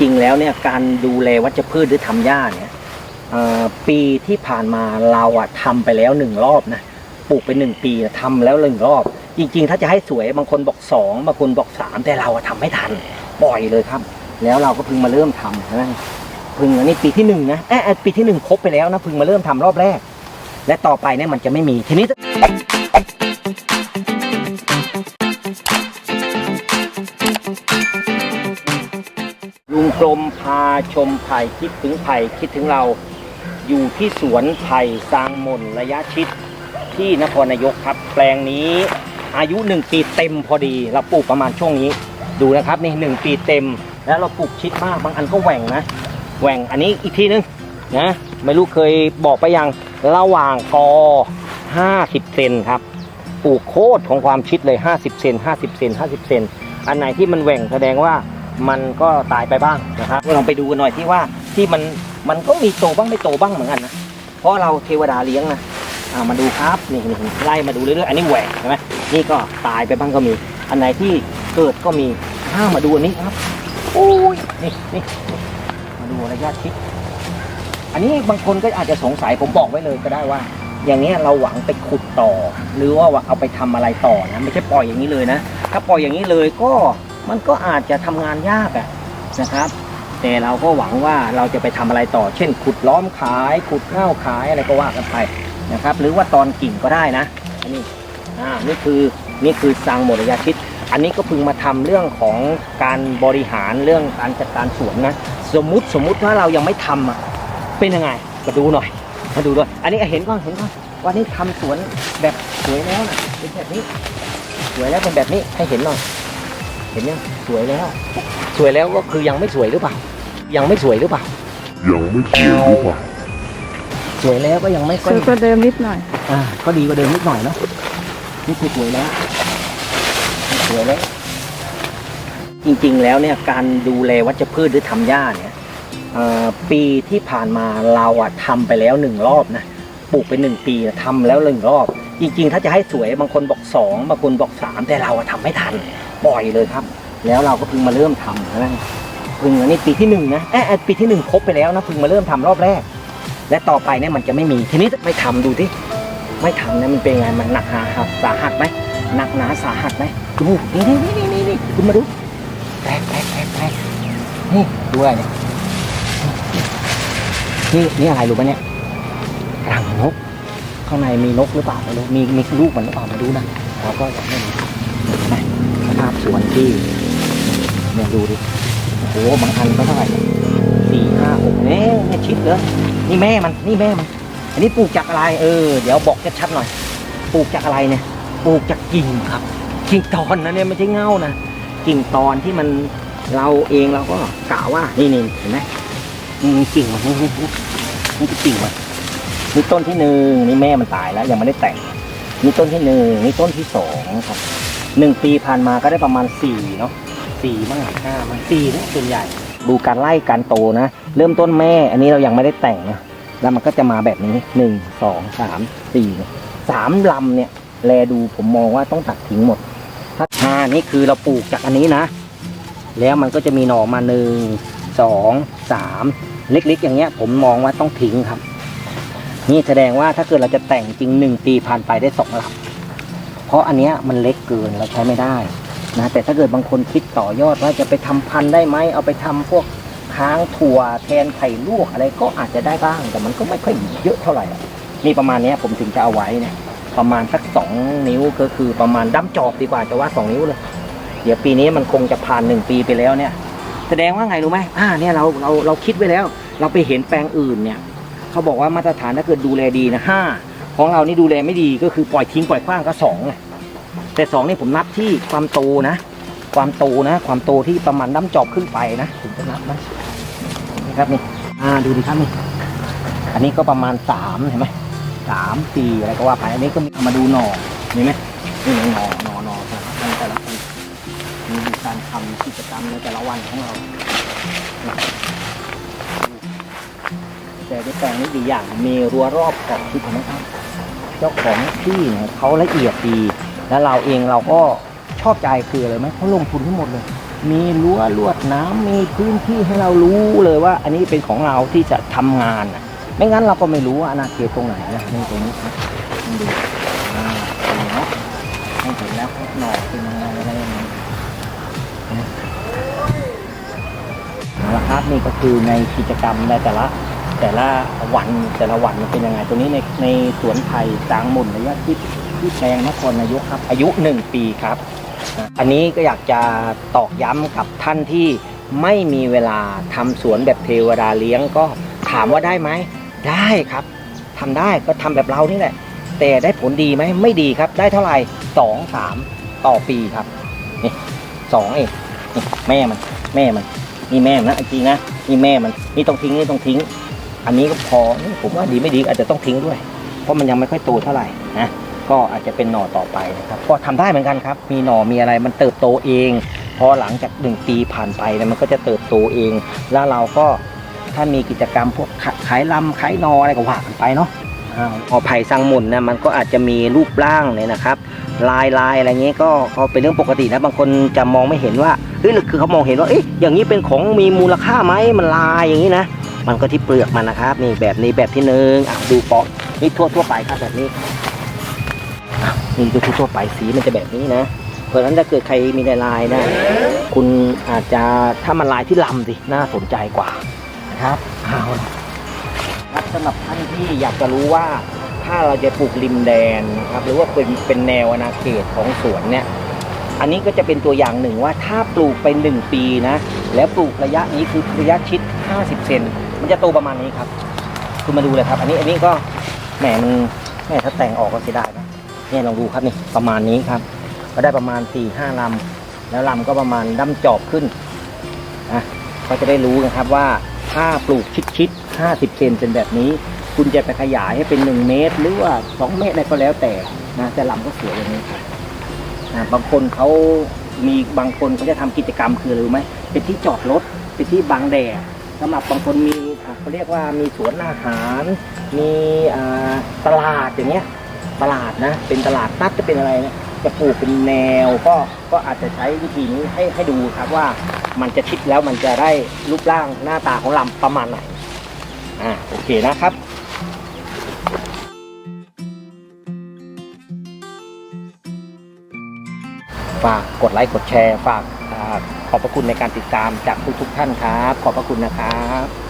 ริง ๆ แล้วเนี่ยการดูแลวัชพืชหรือทำหญ้าเนี่ยปีที่ผ่านมาเราอะทำไปแล้วหนึ่งรอบนะปลูกไปหนึ่งปีทำแล้วหนึ่งรอบ จริง ๆ ถ้าจะให้สวยบางคนบอกสองบางคนบอกสามแต่เราอะทำไม่ทันปล่อยเลยครับ แล้วเราก็เพิ่งมาเริ่มทำนะเพิ่งอันนี้ปีที่หนึ่งนะเอะเอ๊ะปีที่หนึ่งครบไปแล้วนะเพิ่งมาเริ่มทำรอบแรก และต่อไปเนี่ยมันจะไม่มีทีนี้ ลุงกลมพาชมไผ่คิดถึงไผ่คิดถึงเรา อยู่ที่สวนไผ่สร้างมนระยะชิดที่นครนายกครับ แปลงนี้อายุหนึ่งปีเต็มพอดีเราปลูกประมาณช่วงนี้ ดูนะครับนี่หนึ่งปีเต็ม แล้วเราปลูกชิดมากบางอันก็แหว่งนะแหว่งอันนี้อีกทีนึงนะไม่รู้เคยบอกไปยังระหว่างกอ50 เซนครับปลูกโคตรของความชิดเลย 50 เซน50 เซน50 เซนอันไหนที่มันแหว่งแสดงว่า มันก็ตายไปบ้างนะครับลองไปดูกันหน่อยที่ว่าที่มันมันก็มีโตบ้างไม่โตบ้างเหมือนกันนะเพราะเราเทวดาเลี้ยงนะอ่ามาดูครับนี่นี่ไล่มาดูเรื่อยๆอันนี้แหวกใช่ไหมนี่ก็ตายไปบ้างก็มี อันไหนที่เกิดก็มีอ้ามาดูอันนี้ครับโอ้ยนี่นี่มาดูระยะชิดอันนี้บางคนก็อาจจะสงสัยผมบอกไว้เลยก็ได้ว่า อย่างนี้เราหวังไปขุดต่อ หรือว่าเอาไปทำอะไรต่อนะไม่ใช่ปล่อยอย่างนี้เลยนะ ถ้าปล่อยอย่างนี้เลยก็ มันก็อาจจะทำงานยากอะนะครับ แต่เราก็หวังว่าเราจะไปทำอะไรต่อ เช่น ขุดล้อมขาย ขุดเง่าขายอะไรก็ว่ากันไปนะครับ หรือว่าตอนกิ่งก็ได้นะอันนี้อ่านี่คือนี่คือสังหมดรยะชิดอันนี้ก็เพึงมาทำเรื่องของการบริหารเรื่องการจัดการสวนนะสมมุติสมมุติว่าเรายังไม่ทำอะเป็นยังไงมาดูหน่อยมาดูด้วยอันนี้เห็นก่อนเห็นก่อนว่านี่ทำสวนแบบสวยแล้วนะเป็นแบบนี้สวยแล้วเป็นแบบนี้ให้เห็นหน่อย เห็นยังสวยแล้ว สวยแล้วก็คือยังไม่สวยหรือเปล่า ยังไม่สวยหรือเปล่า ยังไม่เขียวหรือเปล่า สวยแล้วก็ยังไม่สค่อยวยกว่าเดิมนิดหน่อย อ่า ก็ดีกว่าเดิมนิดหน่อยเนาะนี่คือสวยแล้ว สวยแล้ว จริงๆแล้วเนี่ยการดูแลวัชพืชหรือทำหญ้าเนี่ยเอ่อปีที่ผ่านมาเราอะทำไปแล้วหนึ่งรอบนะ ปลูกไปหนึ่งปีนะทำแล้วหนึ่งรอบ จริง ๆ ถ้าจะให้สวยบางคนบอกสองบางคนบอกสามแต่เราอะทำไม่ทันปล่อยเลยครับ แล้วเราก็เพิ่งมาเริ่มทำนะเพิ่งอันนี้ปีที่หนึ่งนะเอ๊ะเอ๊ะปีที่หนึ่งครบไปแล้วนะเพิ่งมาเริ่มทำรอบแรก และต่อไปเนี่ยมันจะไม่มีทีนี้ไม่ทำดูที่ไม่ทำเนี่ยมันเป็นไงมันหนักหนาหักสาหัสไหมหนักหนาสาหัสไหมดูนี่นี่นี่นี่นี่คุณมาดูแปลกแปลกแปลกแปลกนี่ดูอะไรเนี่ยนี่นี่อะไรรู้ปะเนี่ยรังนก ข้างในมีนกหรือเปล่าไม่รู้มีมีลูกมันหรือเปล่ามาดูนะเราก็จะไม่รู้นไหมสภาพสวนที่เนี่ยดูดิโอ้โหบางอันก็เท่าไหร่สี่ห้าหกเนี่ยเนี่ยชิดเลยนี่แม่มันนี่แม่มัน อันนี้ปลูกจากอะไรเออ เดี๋ยวบอกชัดๆหน่อย ปลูกจากอะไรเนี่ยปลูกจากกิ่งครับ กิ่งตอนนะเนี่ยไม่ใช่เง่านะกิ่งตอนที่มันเราเองเราก็กล่าวว่านี่นี่เห็นไหมนี่กิ่งมันนี่นี่นี่กิ่งมัน นี่ต้นที่หนึ่งนี่แม่มันตายแล้วยังไม่ได้แต่งนี่ต้นที่หนึ่งนี่ต้นที่สองครับหนึ่งปีผ่านมาก็ได้ประมาณสี่เนาะสี่มั่งห้ามั่งสี่นะส่วนใหญ่ ดูการไล่การโตนะ เริ่มต้นแม่ อันนี้เรายังไม่ได้แต่งนะแล้วมันก็จะมาแบบนี้หนึ่งสองสามสี่สามลำเนี่ย แลดูผมมองว่าต้องตัดทิ้งหมดถ้าอ่านี่คือเราปลูกจากอันนี้นะ แล้วมันก็จะมีหน่อมาหนึ่งสองสามเล็กๆ อย่างเงี้ย ผมมองว่าต้องทิ้งครับ นี่แสดงว่าถ้าเกิดเราจะแต่งจริงหนึ่งปีผ่านไปได้สองลำเพราะอันเนี้ยมันเล็กเกินเราใช้ไม่ได้นะแต่ถ้าเกิดบางคนคิดต่อยอดว่าจะไปทำพันได้ไหมเอาไปทำพวกค้างถั่วแทนไข่ลวกอะไรก็อาจจะได้บ้าง แต่มันก็ไม่ค่อยเยอะเท่าไหร่นี่ประมาณเนี้ยผมถึงจะเอาไว้เนี่ยประมาณสักสองนิ้วก็คือประมาณด้ำจอบดีกว่าจะว่าสองนิ้วเลย เดี๋ยวปีนี้มันคงจะผ่านหนึ่งปีไปแล้วเนี่ย แสดงว่าไงรู้ไหมอ่าเนี่ยเราเราเราคิดไว้แล้ว เราไปเห็นแปลงอื่นเนี่ย เขาบอกว่ามาตรฐานถ้าเกิดดูแลดีนะห้าของเรานี่ดูแลไม่ดีก็คือปล่อยทิ้งปล่อยขว้างก็สองไงแต่สองนี่ผมนับที่ความโตนะ ความโตนะ ความโตที่ประมาณด้ำจอบขึ้นไปนะถึงจะนับนะนี่ครับนี่อ่าดูดิครับนี่อันนี้ก็ประมาณสามเห็นไหมสามสี่อะไรก็ว่าไปอันนี้ก็มีเอามาดูหน่อเห็นไหมนี่หน่อหน่อหน่อแต่ละแต่ละคนมีการทำกิจกรรมในแต่ละวันของเรา แต่ในแปลงนี้ดีอย่างมีรั้วรอบขอบชิดนะครับเจ้าของที่เนี่ยเขาละเอียดดี แล้วเราเองเราก็ชอบใจคืออะไรไหมเขาลงทุนทั้งหมดเลย มีรั้วลวดน้ำมีพื้นที่ให้เรารู้เลยว่า อันนี้เป็นของเราที่จะทำงานนะไม่งั้นเราก็ไม่รู้ว่าอาณาเขตตรงไหนนะนี่ตรงนี้ครับนี่ดูอ่าเนาะให้เห็นแล้วหน่อเป็นยังไงอะไรยังไงนะครับนี่ก็คือในกิจกรรมในแต่ละ แต่ละวันแต่ละวันมันเป็นยังไง ตัวนี้ในในสวนไผ่จางหมุนระยะที่ที่แปลงนครนายกครับ อายุ 1 ปีครับ อันนี้ก็อยากจะตอกย้ำกับท่านที่ไม่มีเวลาทำสวนแบบเทวดาเลี้ยงก็ถามว่าได้ไหม ได้ครับทำได้ก็ทำแบบเรานี่แหละ แต่ได้ผลดีไหมไม่ดีครับ ได้เท่าไหร่สองสามต่อปีครับนี่สองเองแม่มัน แม่มันนี่แม่มันนะจริงนะนี่แม่มันนี่ต้องทิ้งนี่ต้องทิ้ง อันนี้ก็พอนี่ผมว่าดีไม่ดีอาจจะต้องทิ้งด้วย เพราะมันยังไม่ค่อยโตเท่าไหร่นะก็อาจจะเป็นหน่อต่อไปนะครับก็ทำได้เหมือนกันครับ มีหน่อมีอะไรมันเติบโตเอง พอหลังจากหนึ่งปีผ่านไปเนี่ยมันก็จะเติบโตเอง แล้วเราก็ถ้ามีกิจกรรมพวกขายลำขายหนออะไรก็ว่ากันไปเนาะอ้าวพอไผ่สังหมุนนะมันก็อาจจะมีรูปร่างเนี่ยนะครับ ลายลายอะไรเงี้ยก็ก็เป็นเรื่องปกตินะบางคนจะมองไม่เห็นว่าเฮ้ยคือเขามองเห็นว่าเอ๊ะอย่างนี้เป็นของมีมูลค่าไหมมันลายอย่างนี้นะ มันก็ที่เปลือกมันนะครับ นี่แบบนี้แบบที่หนึ่งอะดูปาะนี่ทั่วทั่วไปครับแบบนี้อะนี่ดูทั่วไปสีมันจะแบบนี้นะเพราะฉะนั้นถ้าเกิดใครมีลายนะ คุณอาจจะถ้ามันลายที่ลำสิน่าสนใจกว่านะครับเอาละครับสำหรับท่านที่อยากจะรู้ว่าถ้าเราจะปลูกริมแดนนะครับหรือว่าเป็นเป็นแนวอาณาเขตของสวนเนี่ยอันนี้ก็จะเป็นตัวอย่างหนึ่งว่าถ้าปลูกไปหนึ่งปีนะ แล้วปลูกระยะนี้คือระยะชิด 50 เซน มันจะโตประมาณนี้ครับคือมาดูเลยครับ อันนี้อันนี้ก็แหมมันแหมถ้าแต่งออกก็เสียดายนะเนี่ยลองดูครับนี่ประมาณนี้ครับ ก็ได้ประมาณ4ี่ห้าลำแล้วลำก็ประมาณดั้มจอบขึ้นนะก็จะได้รู้นะครับว่าถ้าปลูกชิดๆ50เซนเป็นแบบนี้ คุณจะไปขยายให้เป็น 1 เมตร หรือว่า 2 เมตรอะไรก็แล้วแต่นะแต่ลำก็สวยอย่างนี้ครับนะบางคนเขามีบางคนเขาจะทำกิจกรรมคืออะไรรู้ไหมเป็นที่จอดรถเป็นที่บังแดดสำหรับบางคนมี เขาเรียกว่ามีสวนอาหาร มีตลาดอย่างเงี้ยตลาดนะเป็นตลาดนัดจะเป็นอะไรเนี่ยจะปลูกเป็นแนวก็ก็อาจจะใช้วิธีนี้ให้ให้ดูครับว่ามันจะชิดแล้วมันจะได้รูปร่างหน้าตาของลำประมาณไหนอ่าโอเคนะครับฝากกดไลค์กดแชร์ฝากขอบพระคุณในการติดตามจากทุกๆท่านครับ ขอบพระคุณนะครับ